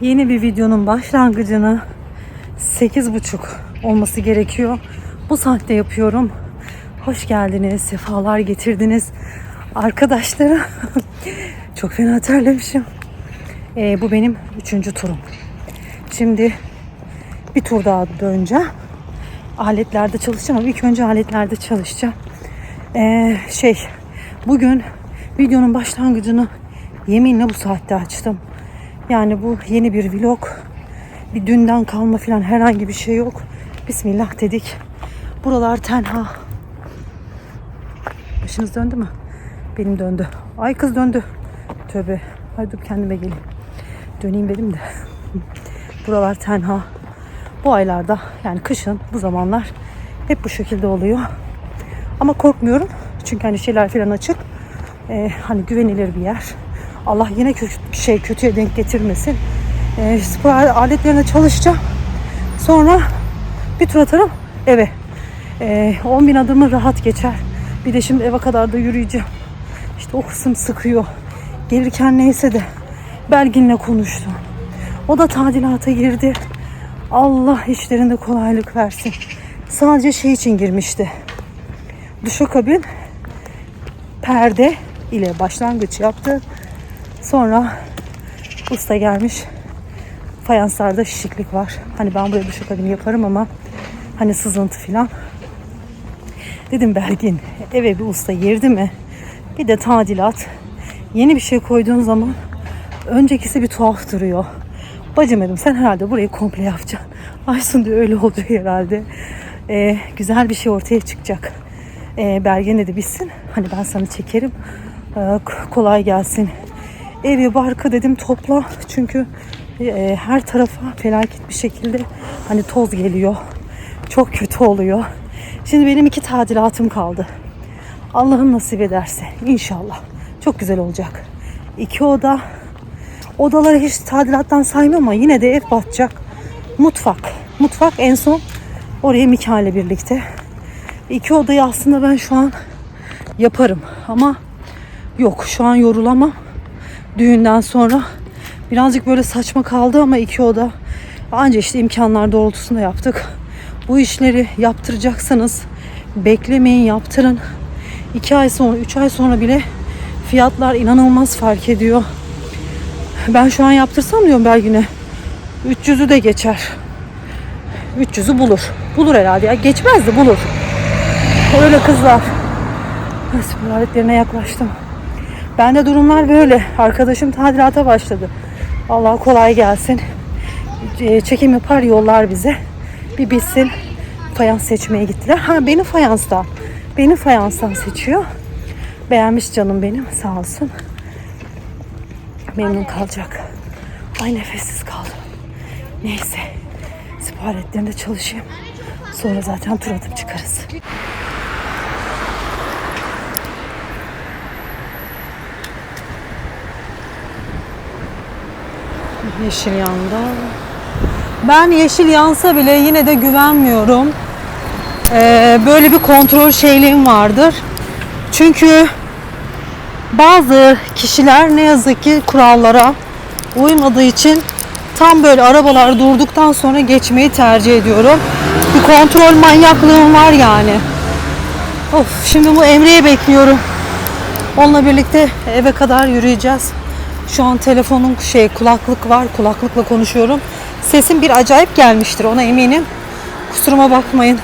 Yeni bir videonun başlangıcını 8.30 olması gerekiyor. Bu saatte yapıyorum. Hoş geldiniz, sefalar getirdiniz. Arkadaşlarım çok fena terlemişim. Ee, bu benim üçüncü turum. Şimdi bir tur daha döneceğim. Aletlerde çalışacağım ama ilk önce aletlerde çalışacağım. Ee, şey bugün videonun başlangıcını yeminle bu saatte açtım. Yani bu yeni bir vlog. Bir dünden kalma falan herhangi bir şey yok. Bismillah dedik. Buralar tenha. Başınız döndü mü? Benim döndü. Ay kız döndü. Tövbe. Hadi dur kendime geleyim. Döneyim dedim de. Buralar tenha. Bu aylarda yani kışın bu zamanlar hep bu şekilde oluyor. Ama korkmuyorum. Çünkü hani şeyler falan açık. Ee, hani güvenilir bir yer. Allah yine kötü, şey kötüye denk getirmesin. Ee, spor aletlerine çalışacağım. Sonra bir tur atarım eve. Ee, 10 bin adımı rahat geçer. Bir de şimdi eve kadar da yürüyeceğim. İşte o kısım sıkıyor. Gelirken neyse de Belgin'le konuştum. O da tadilata girdi. Allah işlerinde kolaylık versin. Sadece şey için girmişti. Duşakabin perde ile başlangıç yaptı. Sonra usta gelmiş. Fayanslarda şişiklik var. Hani ben buraya duşakabini yaparım ama hani sızıntı falan. Dedim Belgin eve bir usta girdi mi? Bir de tadilat. Yeni bir şey koyduğun zaman öncekisi bir tuhaf duruyor. Bacım dedim sen herhalde burayı komple yapacaksın. Aysun diyor öyle oluyor herhalde. Ee, güzel bir şey ortaya çıkacak. Ee, Belgin dedi bitsin. Hani ben sana çekerim. Ee, kolay gelsin. Evi barkı dedim topla. Çünkü e, her tarafa felaket bir şekilde hani toz geliyor. Çok kötü oluyor. Şimdi benim iki tadilatım kaldı. Allah'ım nasip ederse inşallah. Çok güzel olacak. İki oda. Odaları hiç tadilattan saymıyorum ama yine de ev batacak. Mutfak. Mutfak en son oraya Mika ile birlikte. İki odayı aslında ben şu an yaparım ama yok şu an yorulamam. Düğünden sonra birazcık böyle saçma kaldı ama iki oda anca işte imkanlar doğrultusunda yaptık. Bu işleri yaptıracaksanız beklemeyin yaptırın. İki ay sonra, üç ay sonra bile fiyatlar inanılmaz fark ediyor. Ben şu an yaptırsam diyorum Belgin'e. 300'ü de geçer. 300'ü bulur. Bulur herhalde ya. Geçmez de bulur. Öyle kızlar. Spor aletlerine yaklaştım. Bende durumlar böyle. Arkadaşım tadilata başladı. Allah kolay gelsin. E, Çekim yapar yollar bize. Bir bilsin. Fayans seçmeye gittiler. Ha beni fayanstan. Beni fayanstan seçiyor. Beğenmiş canım benim. Sağ olsun. Memnun kalacak. Ay nefessiz kaldım. Neyse. Spor aletlerinde çalışayım. Sonra zaten tur atıp çıkarız. Yeşil yanda. Ben yeşil yansa bile yine de güvenmiyorum. Ee, böyle bir kontrol şeyliğim vardır. Çünkü bazı kişiler ne yazık ki kurallara uymadığı için tam böyle arabalar durduktan sonra geçmeyi tercih ediyorum. Bir kontrol manyaklığım var yani. Of şimdi bu Emre'yi bekliyorum. Onunla birlikte eve kadar yürüyeceğiz. Şu an telefonun şey kulaklık var. Kulaklıkla konuşuyorum. Sesim bir acayip gelmiştir ona eminim. Kusuruma bakmayın.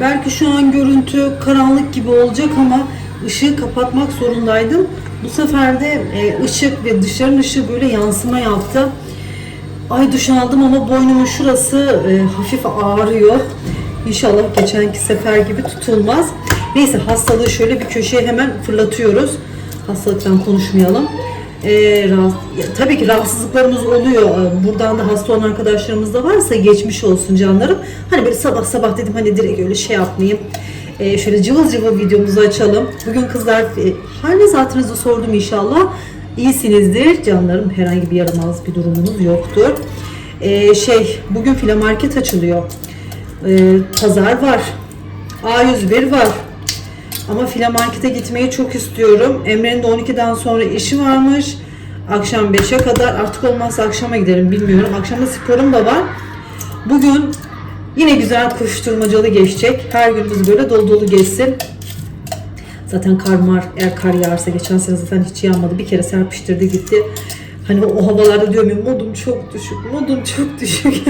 Belki şu an görüntü karanlık gibi olacak ama ışığı kapatmak zorundaydım. Bu sefer de e, ışık ve dışarının ışığı böyle yansıma yaptı. Ay duş aldım ama boynumun şurası e, hafif ağrıyor. İnşallah geçenki sefer gibi tutulmaz. Neyse hastalığı şöyle bir köşeye hemen fırlatıyoruz. Hastalıktan konuşmayalım. E, rahatsız- ya, tabii ki rahatsızlıklarımız oluyor. E, Buradan da hasta olan arkadaşlarımız da varsa geçmiş olsun canlarım. Hani böyle sabah sabah dedim hani direkt öyle şey yapmayayım. E, şöyle cıvıl cıvıl videomuzu açalım. Bugün kızlar e, haliniz hatırınızı sordum inşallah. İyisinizdir canlarım. Herhangi bir yaramaz bir durumunuz yoktur. E, şey bugün file market açılıyor. E, pazar var. A101 var. Ama file markete gitmeyi çok istiyorum. Emre'nin de 12'den sonra işi varmış. Akşam 5'e kadar artık olmazsa akşama giderim bilmiyorum. Akşamda sporum da var. Bugün yine güzel koşturmacalı geçecek. Her günümüz böyle dolu dolu geçsin. Zaten kar mar, eğer kar yağarsa geçen sene zaten hiç yağmadı. Bir kere serpiştirdi gitti. Hani o havalarda diyorum ya modum çok düşük, modum çok düşük.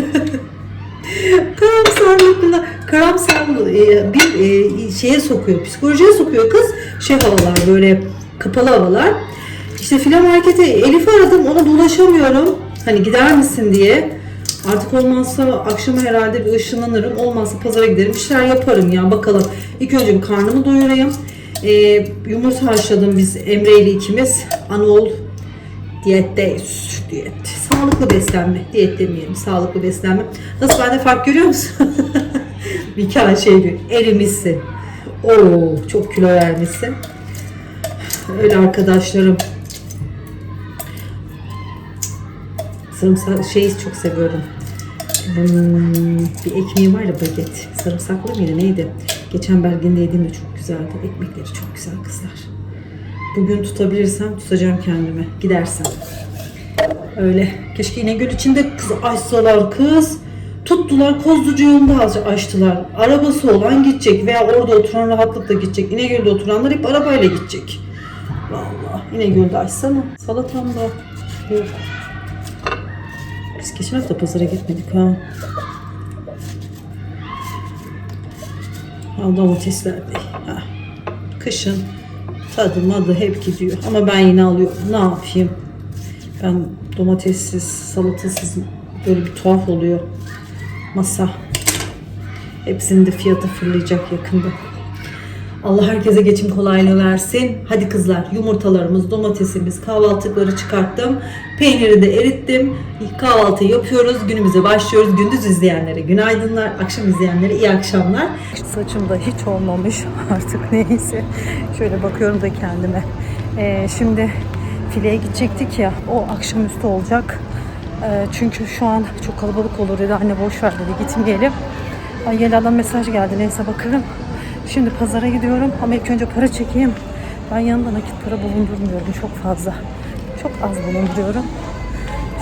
karamsarlıkla, karamsarlığı e, bir e, şeye sokuyor, psikolojiye sokuyor kız. Şey havalar böyle kapalı havalar. İşte filan markete Elif'i aradım ona dolaşamıyorum. Hani gider misin diye. Artık olmazsa akşama herhalde bir ışınlanırım. Olmazsa pazara giderim. Bir şeyler yaparım ya bakalım. İlk önce bir karnımı doyurayım. Ee, yumurta haşladım biz Emre ile ikimiz. Anol diyetteyiz. Diyet. Sağlıklı beslenme. Diyet demeyelim. Sağlıklı beslenme. Nasıl bende fark görüyor musun? bir kere şey diyor. Erimişsin. Oo, çok kilo vermişsin. Öyle arkadaşlarım. Sarımsak şeyi çok seviyorum. Hmm, bir ekmeği var ya baget. Sarımsaklı mıydı neydi? Geçen Bergen'de yediğimde çok güzeldi. Ekmekleri çok güzel kızlar. Bugün tutabilirsem tutacağım kendime. Gidersem. Öyle. Keşke İnegöl içinde kız açsalar kız. Tuttular Kozluca yolunda açtılar. Arabası olan gidecek veya orada oturan rahatlıkla gidecek. İnegöl'de oturanlar hep arabayla gidecek. Vallahi İnegöl'de açsana. Salatam da yok. Biz geçen hafta pazara gitmedik ha. Ha domatesler de. Ha. Kışın tadı madı hep gidiyor. Ama ben yine alıyorum. Ne yapayım? Ben domatessiz, salatasız böyle bir tuhaf oluyor. Masa. Hepsinin de fiyatı fırlayacak yakında. Allah herkese geçim kolaylığı versin. Hadi kızlar yumurtalarımız, domatesimiz, kahvaltılıkları çıkarttım. Peyniri de erittim. Kahvaltı yapıyoruz. Günümüze başlıyoruz. Gündüz izleyenlere günaydınlar. Akşam izleyenlere iyi akşamlar. Saçım da hiç olmamış artık neyse. Şöyle bakıyorum da kendime. Ee, şimdi fileye gidecektik ya. O akşamüstü olacak. Ee, çünkü şu an çok kalabalık olur dedi. Anne boş ver dedi gitmeyelim. Ay Yelal'dan mesaj geldi. Neyse bakarım. Şimdi pazara gidiyorum ama ilk önce para çekeyim. Ben yanında nakit para bulundurmuyorum çok fazla. Çok az bulunduruyorum.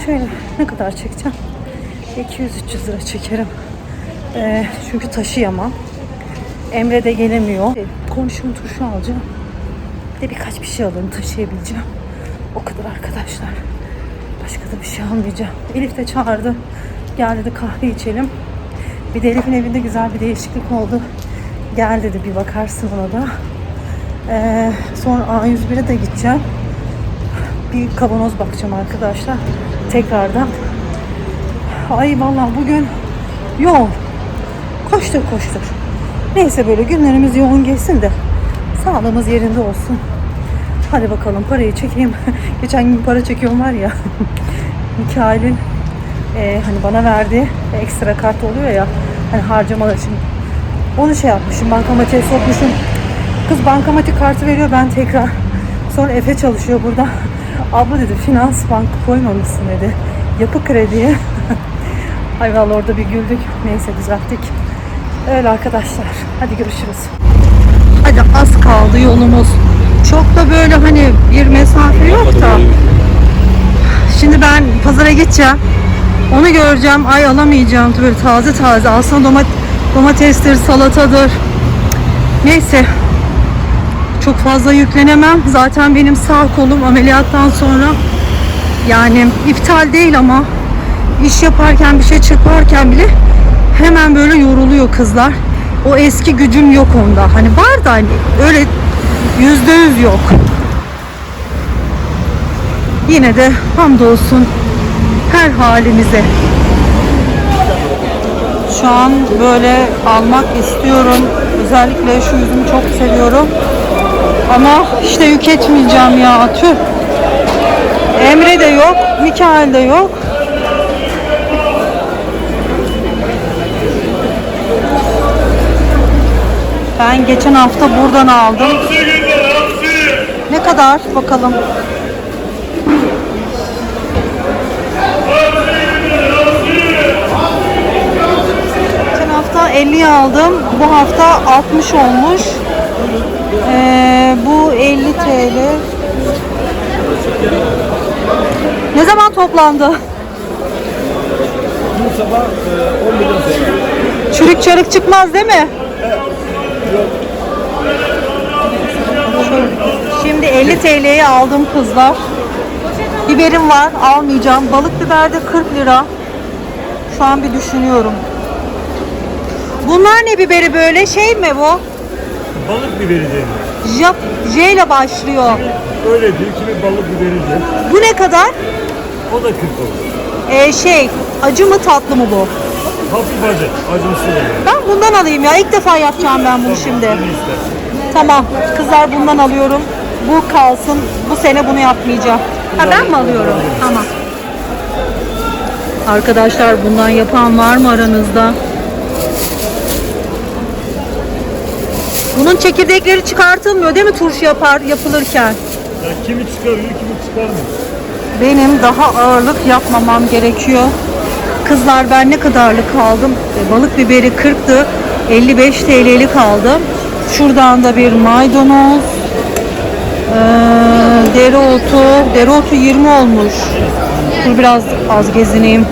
Şöyle ne kadar çekeceğim? 200-300 lira çekerim. Ee, çünkü taşıyamam. Emre de gelemiyor. Komşumun turşu alacağım. Bir de birkaç bir şey alırım taşıyabileceğim. O kadar arkadaşlar. Başka da bir şey almayacağım. Elif de çağırdı. Gel dedi kahve içelim. Bir de Elif'in evinde güzel bir değişiklik oldu. Gel dedi bir bakarsın ona da. Ee, sonra A101'e de gideceğim. Bir kavanoz bakacağım arkadaşlar. Tekrardan. Ay vallahi bugün yoğun. Koştur koştur. Neyse böyle günlerimiz yoğun geçsin de sağlığımız yerinde olsun. Hadi bakalım parayı çekeyim. Geçen gün para çekiyorum var ya. Mikail'in e, hani bana verdiği ekstra kart oluyor ya. Hani harcamalar için. Onu şey yapmışım. Bankamatiğe sokmuşum. Kız bankamatik kartı veriyor ben tekrar. Sonra Efe çalışıyor burada. Abla dedi finans bank koymamışsın dedi. Yapı krediye. Ay vallahi orada bir güldük. Neyse düzelttik. Öyle arkadaşlar. Hadi görüşürüz. Hadi az kaldı yolumuz. Çok da böyle hani bir mesafe yok da. Şimdi ben pazara gideceğim. Onu göreceğim. Ay alamayacağım. Böyle taze taze. Aslında domat domatestir, salatadır. Neyse. Çok fazla yüklenemem. Zaten benim sağ kolum ameliyattan sonra yani iptal değil ama iş yaparken bir şey çırparken bile hemen böyle yoruluyor kızlar. O eski gücüm yok onda. Hani var da hani öyle yüzde yüz yok. Yine de hamdolsun her halimize. Şu an böyle almak istiyorum. Özellikle şu yüzümü çok seviyorum. Ama işte yük etmeyeceğim ya. Tüh. Emre de yok. Mikael de yok. Ben geçen hafta buradan aldım. Ne kadar bakalım. Geçen hafta 50 aldım. Bu hafta 60 olmuş. Ee, bu 50 TL. toplandı? Dün sabah e, 10 milyon sonra. Çürük çarık çıkmaz değil mi? Şimdi 50 TL'ye aldım kızlar. Biberim var almayacağım. Balık biber de 40 lira. Şu an bir düşünüyorum. Bunlar ne biberi böyle şey mi bu? Balık biberi denir. Jap, J ile başlıyor. Öyle diyor kimi balık biberi diyor. Bu ne kadar? O da 40 olur. Ee, şey acı mı tatlı mı bu? Hafif acı. Acımsı yani. Ben bundan alayım ya. İlk defa yapacağım ben bunu şimdi. Ne istersin? Tamam. Kızlar bundan alıyorum. Bu kalsın. Bu sene bunu yapmayacağım. Ha ben mi alıyorum? Tamam. Arkadaşlar bundan yapan var mı aranızda? Bunun çekirdekleri çıkartılmıyor değil mi turşu yapar yapılırken? Ya kimi çıkarıyor, kimi çıkarmıyor. Benim daha ağırlık yapmamam gerekiyor. Kızlar ben ne kadarlık aldım? E, Balık biberi 40'tı. 55 TL'lik aldım. Şuradan da bir maydanoz. Ee, dereotu. Dereotu 20 olmuş. Dur biraz az gezineyim.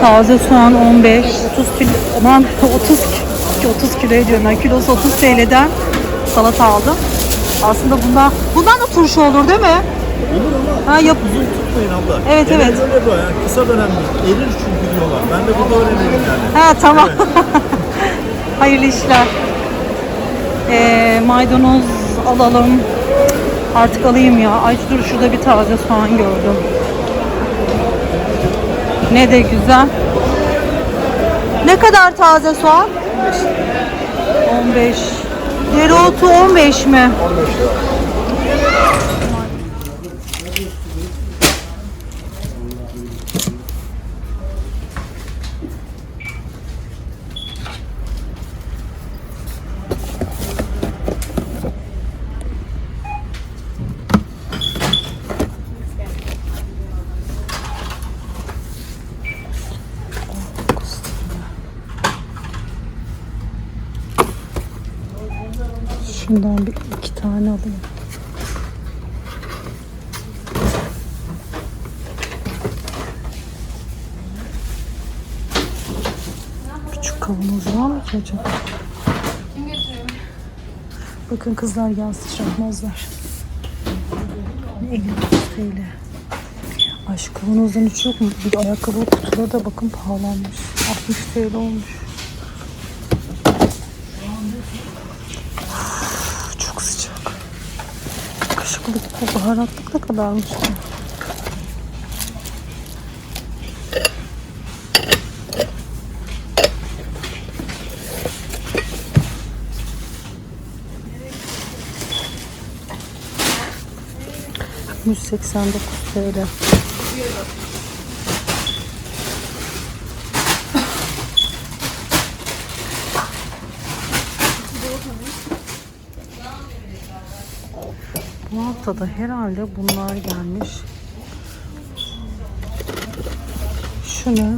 Taze soğan 15. 30 kilo. Aman 30 ki- 30 kilo diyorum ben. Kilosu 30 TL'den salata aldım. Aslında bundan bundan da turşu olur değil mi? Olur ama Ha yap uzun tutmayın abla. Evet, Genelde evet. öyle bu yani. Kısa dönemli. Erir çünkü diyorlar. Ben de burada öğrenirim yani. Ha tamam. Hayırlı işler. Ee, maydanoz alalım. Artık alayım ya. Ay dur şurada bir taze soğan gördüm. Ne de güzel. Ne kadar taze soğan? 15. Dereotu 15 mi? 15 lira. Şundan bir iki tane alayım. Küçük acaba? Bakın kızlar yağ sıçratmazlar. 50 TL. Ay şu kavanozdan hiç yok mu? Bir ayakkabı kutuları da bakın pahalanmış. 60 TL olmuş. Çok sıcak. Kaşıklık bu baharatlık ne kadarmış ...189 TL. Bu haftada herhalde bunlar gelmiş. Şu ne?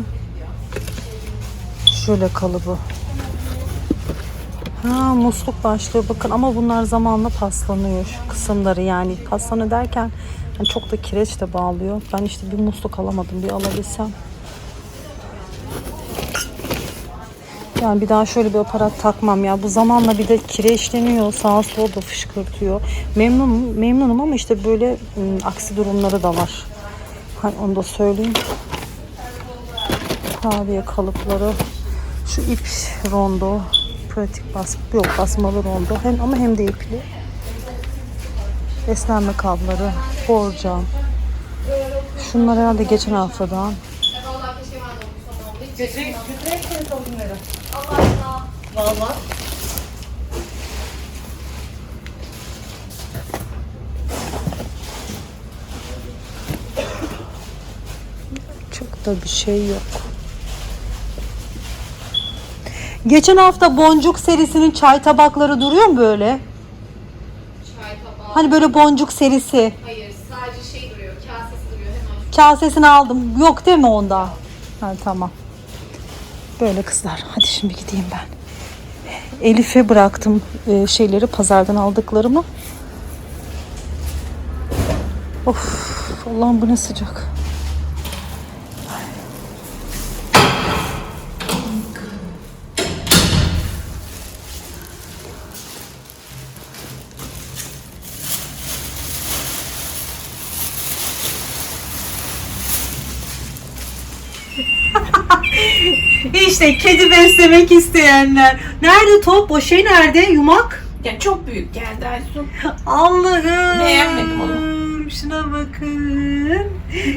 Şöyle kalıbı. Ha musluk başlığı bakın ama bunlar zamanla paslanıyor şu kısımları yani paslanıyor derken yani çok da kireç de bağlıyor. Ben işte bir musluk alamadım bir alabilsem. Yani bir daha şöyle bir aparat takmam ya. Bu zamanla bir de kireçleniyor. Sağa sola da fışkırtıyor. Memnunum, memnunum ama işte böyle ım, aksi durumları da var. Hani onu da söyleyeyim. Kurabiye kalıpları. Şu ip rondo. Pratik bas yok basmalı rondo. Hem ama hem de ipli. Beslenme kabları. Borcam. Şunlar herhalde geçen haftadan. Çok da bir şey yok. Geçen hafta boncuk serisinin çay tabakları duruyor mu böyle? Hani böyle boncuk serisi. Hayır sadece şey duruyor. Kasesi duruyor hemen. Kasesini aldım. Yok değil mi onda? Ha, tamam. Böyle kızlar. Hadi şimdi gideyim ben. Elif'e bıraktım e, şeyleri pazardan aldıklarımı. Of Allah'ım bu ne sıcak. işte kedi beslemek isteyenler. Nerede top? O şey nerede? Yumak? Ya çok büyük geldi Aysun. Allah'ım. Beğenmedim onu. Şuna bakın.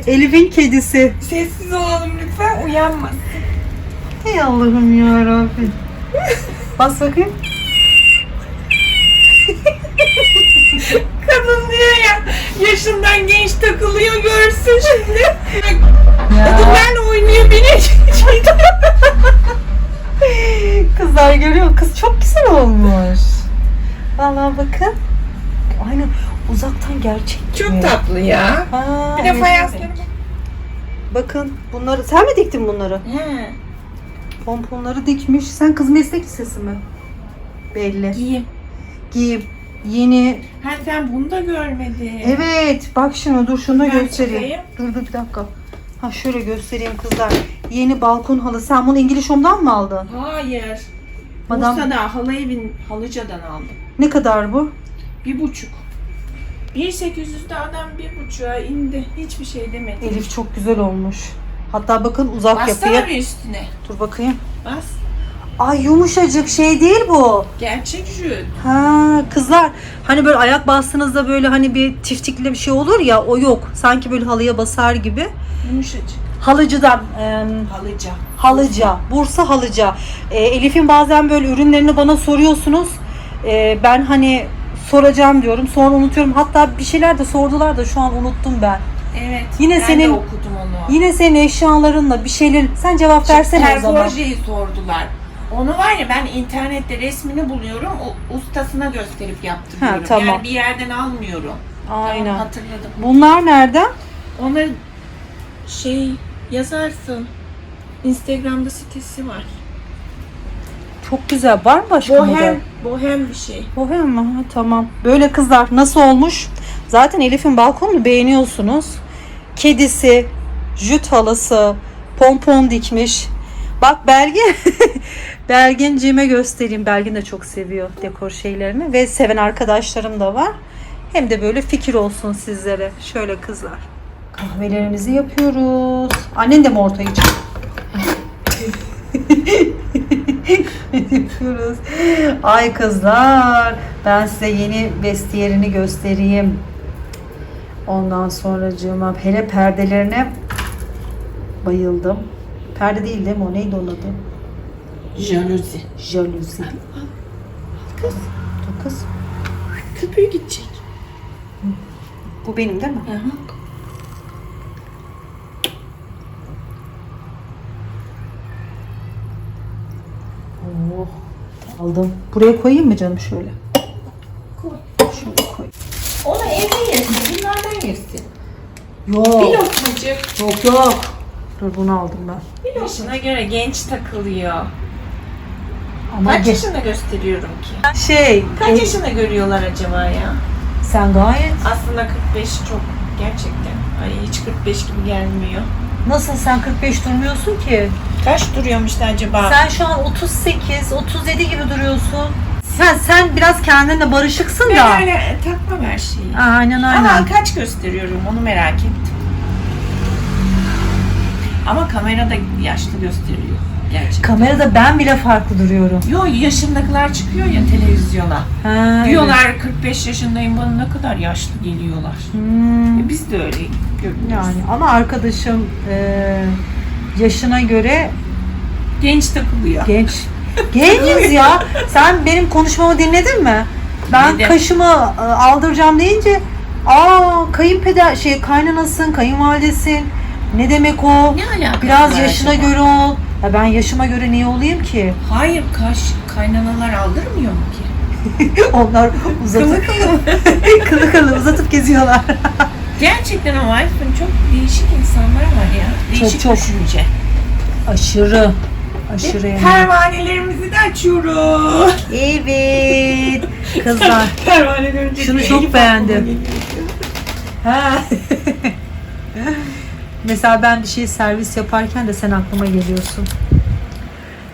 Elif'in kedisi. Sessiz olalım lütfen uyanmasın. Ey Allah'ım ya Rabbim. Bas bakayım. Kadın diyor ya yaşından genç takılıyor görsün şimdi. Oynuyor beni. Kızlar görüyor? Kız çok güzel olmuş. Vallahi bakın. Aynen uzaktan gerçek gibi. Çok tatlı ya. Ha, Bir de evet. fayansları bak. Bakın bunları sen mi diktin bunları? He. Pomponları dikmiş. Sen kız meslek lisesi mi? Belli. Giyim. Giyim. Yeni. Ha sen bunu da görmedin. Evet. Bak şunu dur şunu da göstereyim. çıkayım. Dur dur bir dakika. Ha şöyle göstereyim kızlar. Yeni balkon halı. Sen bunu İngiliz Home'dan mı aldın? Hayır. Madam- Bursa'da halı evin halıcadan aldım. Ne kadar bu? Bir buçuk. 1.800'de adam bir buçuğa indi. Hiçbir şey demedi. Elif çok güzel olmuş. Hatta bakın uzak Bassana yapıya. bir üstüne. Dur bakayım. Bas. Ay yumuşacık şey değil bu. Gerçek jüt. Ha kızlar hani böyle ayak bastığınızda böyle hani bir tiftikli bir şey olur ya o yok. Sanki böyle halıya basar gibi. Yumuşacık. Halıcıdan em, Halıca. Halıca, Bursa Halıca. E, Elif'in bazen böyle ürünlerini bana soruyorsunuz. E, ben hani soracağım diyorum. Sonra unutuyorum. Hatta bir şeyler de sordular da şu an unuttum ben. Evet. Yine ben senin- de okudum onu. Yine senin eşyalarınla bir şeyler sen cevap versene o zaman. Terforjeyi sordular. Onu var ya ben internette resmini buluyorum. O ustasına gösterip yaptırıyorum. Ha, tamam. Yani bir yerden almıyorum. Tamam, Aynen. hatırladım. Bunlar nereden? Onları şey yazarsın. Instagram'da sitesi var. Çok güzel. Var mı başka model? Bohem, bohem bir şey. Bohem mi? Ha, tamam. Böyle kızlar nasıl olmuş? Zaten Elif'in balkonunu beğeniyorsunuz. Kedisi, jüt halısı, pompon dikmiş. Bak Belgin, Belginciğime göstereyim. Belgin de çok seviyor dekor şeylerini ve seven arkadaşlarım da var. Hem de böyle fikir olsun sizlere. Şöyle kızlar. Kahvelerimizi yapıyoruz. Annen de mi orta içiyor? yapıyoruz. Ay kızlar ben size yeni vestiyerini göstereyim. Ondan sonra hele perdelerine bayıldım. Perde değil değil mi o? Neydi onun adı? Jaluzi. Jaluzi. Kız. Dur kız. Köpüğü gidecek. Bu benim değil mi? Hı hı. Aldım. Buraya koyayım mı canım şöyle? Koy. Şöyle koy. Onu evde yesin. Bunlardan yesin. Yok. Bir lokmacık. Yok yok. Dur bunu aldım ben. Bir yaşına göre genç takılıyor. Ama Kaç ge- yaşında gösteriyorum ki? şey, Kaç e, yaşında görüyorlar acaba ya? sen gayet Aslında 45 çok gerçekten. Ay hiç 45 gibi gelmiyor. Nasıl sen 45 durmuyorsun ki? Kaç duruyormuş da acaba? Sen şu an 38, 37 gibi duruyorsun. Sen sen biraz kendinle barışıksın da. ben öyle takmam her şeyi. Aynen aynen. Ama kaç gösteriyorum onu merak ettim. Ama kamerada yaşlı gösteriyor. Gerçekten. Kamerada ben bile farklı duruyorum. Yo yaşındakiler çıkıyor ya televizyona. Ha, Diyorlar 45 yaşındayım bana ne kadar yaşlı geliyorlar. Hmm, E biz de öyle görünüyoruz. yani ama arkadaşım e, yaşına göre Genç takılıyor. genç. Genciz ya. Sen benim konuşmamı dinledin mi? Ben Dinledim. kaşımı e, aldıracağım deyince aa kayınpeder şey kaynanasın, kayınvalidesin. Ne demek o? Ne Biraz yaşına acaba? göre ol. Ya ben yaşıma göre niye olayım ki? Hayır kaş kaynanalar aldırmıyor mu ki? Onlar uzatıp kılı kılı uzatıp geziyorlar. Gerçekten ama Aysun çok değişik insanlar var ya. Değişik çok. düşünce. Aşırı. Aşırı yani. Pervanelerimizi de açıyoruz. Evet. Kızlar. Pervane görünce Şunu çok beğendim. Ha. Mesela ben bir şey servis yaparken de sen aklıma geliyorsun.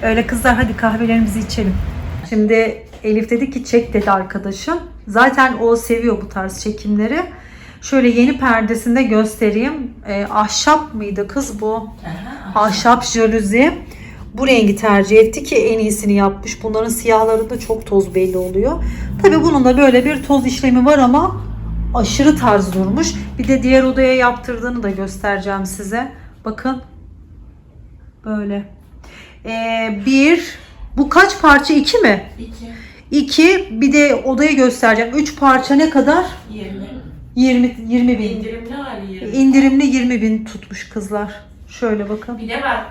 Öyle kızlar hadi kahvelerimizi içelim. Şimdi Elif dedi ki çek dedi arkadaşım. Zaten o seviyor bu tarz çekimleri. Şöyle yeni perdesinde göstereyim. Ee, ahşap mıydı kız bu? Aha, Ahşap jaluzi. Bu rengi tercih etti ki en iyisini yapmış. Bunların siyahlarında çok toz belli oluyor. Tabi bunun da böyle bir toz işlemi var ama aşırı tarz durmuş. Bir de diğer odaya yaptırdığını da göstereceğim size. Bakın. Böyle. Ee, bir. Bu kaç parça? iki mi? İki. İki. Bir de odayı göstereceğim. Üç parça ne kadar? Yirmi. 20, 20 bin. İndirimli hali yirmi. İndirimli 20 bin tutmuş kızlar. Şöyle bakın. Bir de bak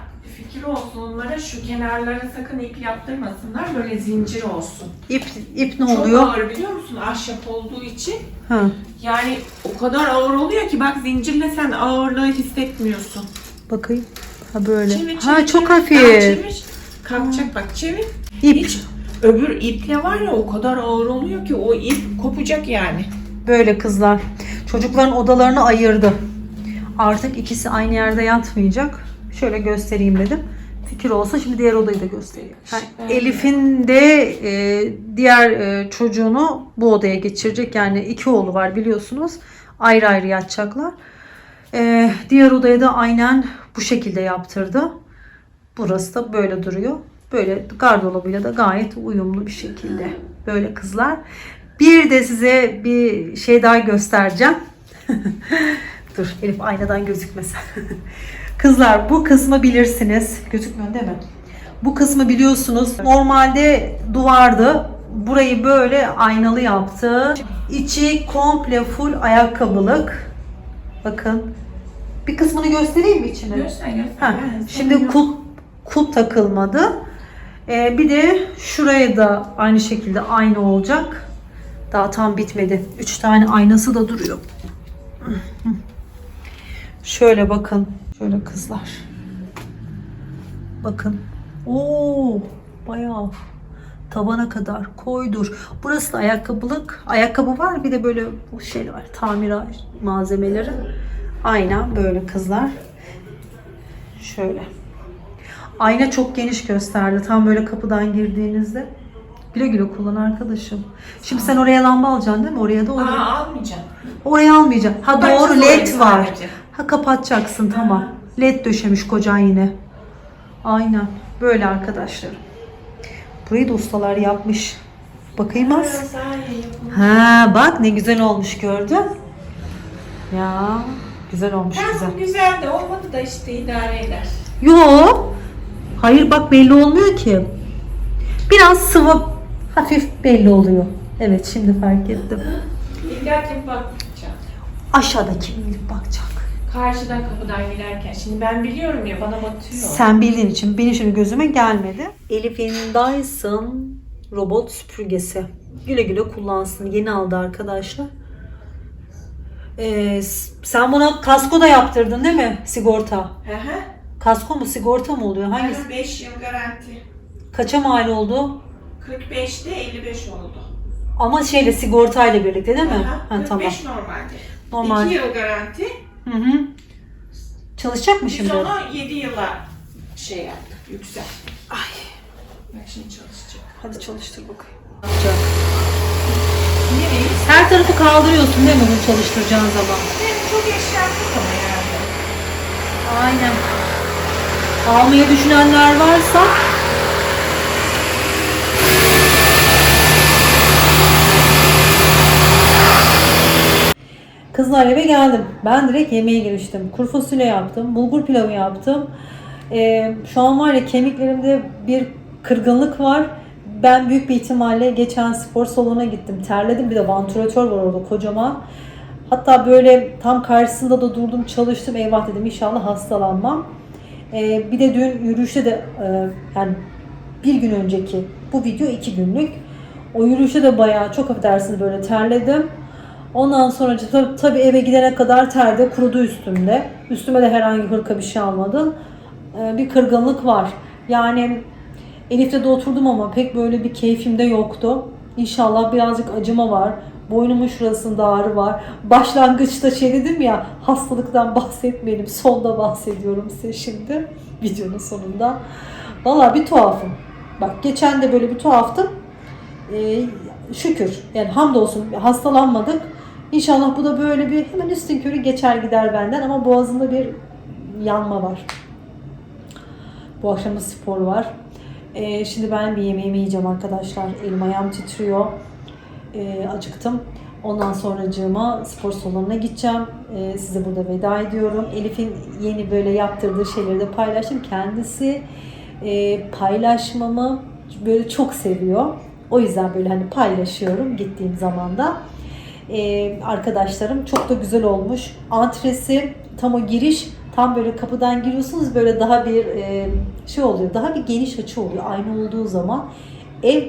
fikir olsun onlara şu kenarlara sakın ip yaptırmasınlar. Böyle zincir olsun. İp, ip ne Çok oluyor? ağır biliyor musun? Ahşap olduğu için. Ha. Yani o kadar ağır oluyor ki bak zincirle sen ağırlığı hissetmiyorsun. Bakayım. Ha böyle. Çevir, ha çevir, çok çevir. hafif. Çevir. Kalkacak bak çevir. İp. Hiç öbür iple var ya o kadar ağır oluyor ki o ip kopacak yani. Böyle kızlar. Çocukların odalarını ayırdı. Artık ikisi aynı yerde yatmayacak. Şöyle göstereyim dedim. Fikir olsa şimdi diğer odayı da göstereyim. Evet. Elif'in de e, diğer e, çocuğunu bu odaya geçirecek. Yani iki oğlu var biliyorsunuz. Ayrı ayrı yatacaklar. E, diğer odaya da aynen bu şekilde yaptırdı. Burası da böyle duruyor. Böyle gardırobuyla da gayet uyumlu bir şekilde. Böyle kızlar. Bir de size bir şey daha göstereceğim. Dur Elif aynadan gözükmesin. Kızlar bu kısmı bilirsiniz. Gözükmüyor değil mi? Bu kısmı biliyorsunuz. Normalde duvardı. Burayı böyle aynalı yaptı. İçi komple full ayakkabılık. Bakın. Bir kısmını göstereyim mi içini? Göster göster. Ha, şimdi kulp, kulp takılmadı. Ee, bir de şuraya da aynı şekilde aynı olacak. Daha tam bitmedi. Üç tane aynası da duruyor. Şöyle bakın. Şöyle kızlar. Bakın. Oo, bayağı tabana kadar koydur. Burası da ayakkabılık. Ayakkabı var bir de böyle bu şey var. Tamir malzemeleri. Aynen böyle kızlar. Şöyle. Ayna çok geniş gösterdi. Tam böyle kapıdan girdiğinizde. Güle güle kullan arkadaşım. Şimdi sen oraya lamba alacaksın değil mi? Oraya da oraya. Aa almayacağım. Oraya almayacaksın. Ha Ben doğru led var. sadece. Ha kapatacaksın tamam. Led döşemiş kocan yine. Aynen. Böyle arkadaşlar. Burayı da ustalar yapmış. Bakayım az. Ha bak ne güzel olmuş gördün. Ya güzel olmuş güzel. Güzel de olmadı da işte idare eder. Yo. Hayır bak belli olmuyor ki. Biraz sıvı hafif belli oluyor. Evet şimdi fark ettim. Dikkatli bakacağım. Aşağıdaki inip bakacak. Karşıdan kapıdan girerken. Şimdi ben biliyorum ya bana batıyor. Sen bildiğin için benim şimdi gözüme gelmedi. Elif'in Dyson robot süpürgesi. Güle güle kullansın. Yeni aldı arkadaşlar. Ee, sen buna kasko da yaptırdın değil mi? Sigorta. Hı hı. Kasko mu sigorta mı oluyor? Hangisi? 5 yıl garanti. Kaça mal oldu? 45'te 55 oldu. Ama şeyle sigortayla birlikte değil mi? Aha, Ha, 45 tamam. normalde. Normal. 2 yıl garanti. Hı hı. Çalışacak mı Biz şimdi? onu 7 yıla şey yaptık, yüksel. Ay. Bak şimdi çalışacak. Hadi çalıştır bakayım. Yapacak. Nereyiz? Her tarafı kaldırıyorsun değil mi bunu çalıştıracağın zaman? Benim çok eşyam yok ama yani. Aynen. Almayı düşünenler varsa Kızlar eve geldim. Ben direkt yemeğe giriştim. Kuru fasulye yaptım. Bulgur pilavı yaptım. Ee, şu an var ya kemiklerimde bir kırgınlık var. Ben büyük bir ihtimalle geçen spor salonuna gittim. Terledim. Bir de vantilatör var orada kocaman. Hatta böyle tam karşısında da durdum çalıştım. Eyvah dedim inşallah hastalanmam. Ee, bir de dün yürüyüşte de e, yani bir gün önceki bu video iki günlük. O yürüyüşte de bayağı çok affedersiniz böyle terledim. Ondan sonra tabii, tabii eve gidene kadar terde kurudu üstümde. Üstüme de herhangi hırka bir şey almadım. Ee, bir kırgınlık var. Yani Elif'te de oturdum ama pek böyle bir keyfim de yoktu. İnşallah birazcık acıma var. Boynumun şurasında ağrı var. Başlangıçta şey dedim ya hastalıktan bahsetmeyelim. Sonda bahsediyorum size şimdi. Videonun sonunda. Valla bir tuhafım. Bak geçen de böyle bir tuhaftım. Ee, şükür. Yani hamdolsun hastalanmadık. İnşallah bu da böyle bir hemen üstün körü geçer gider benden ama boğazımda bir yanma var. Bu akşam spor var. Ee, şimdi ben bir yemeğimi yiyeceğim arkadaşlar. Elim ayağım titriyor. Ee, acıktım. Ondan sonracığıma spor salonuna gideceğim. Ee, size burada veda ediyorum. Elif'in yeni böyle yaptırdığı şeyleri de paylaştım. Kendisi e, paylaşmamı böyle çok seviyor. O yüzden böyle hani paylaşıyorum gittiğim zaman da. Ee, arkadaşlarım çok da güzel olmuş. Antresi tam o giriş tam böyle kapıdan giriyorsunuz böyle daha bir e, şey oluyor. Daha bir geniş açı oluyor aynı olduğu zaman. Ev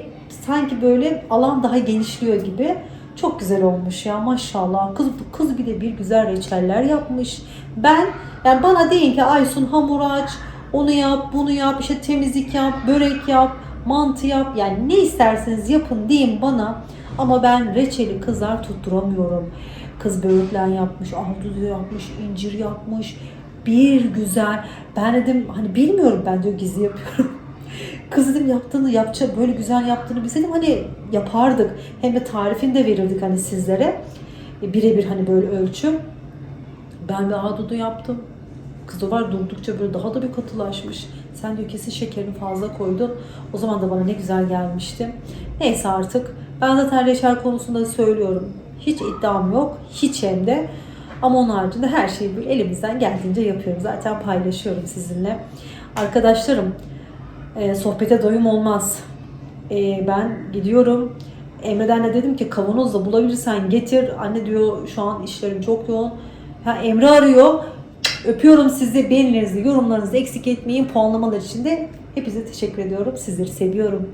sanki böyle alan daha genişliyor gibi. Çok güzel olmuş ya maşallah. Kız kız bir de bir güzel reçeller yapmış. Ben yani bana deyin ki Aysun hamur aç, onu yap, bunu yap, işte temizlik yap, börek yap, mantı yap. Yani ne isterseniz yapın deyin bana. Ama ben reçeli kızlar tutturamıyorum. Kız böğürtlen yapmış, ahududu yapmış, incir yapmış. Bir güzel. Ben dedim hani bilmiyorum ben diyor gizli yapıyorum. Kız dedim yaptığını yapacak böyle güzel yaptığını biz dedim hani yapardık. Hem de tarifini de verirdik hani sizlere. E, Birebir hani böyle ölçüm. Ben bir ahududu yaptım. Kız da var durdukça böyle daha da bir katılaşmış. Sen diyor kesin şekerini fazla koydun. O zaman da bana ne güzel gelmişti. Neyse artık. Ben zaten reçel konusunda söylüyorum. Hiç iddiam yok. Hiç hem de. Ama onun haricinde her şeyi elimizden geldiğince yapıyorum. Zaten paylaşıyorum sizinle. Arkadaşlarım e, sohbete doyum olmaz. E, ben gidiyorum. Emre'den de dedim ki kavanozla bulabilirsen getir. Anne diyor şu an işlerim çok yoğun. Ha, Emre arıyor. Öpüyorum sizi. Beğenilerinizi, yorumlarınızı eksik etmeyin. Puanlamalar için de hepinize teşekkür ediyorum. Sizleri seviyorum.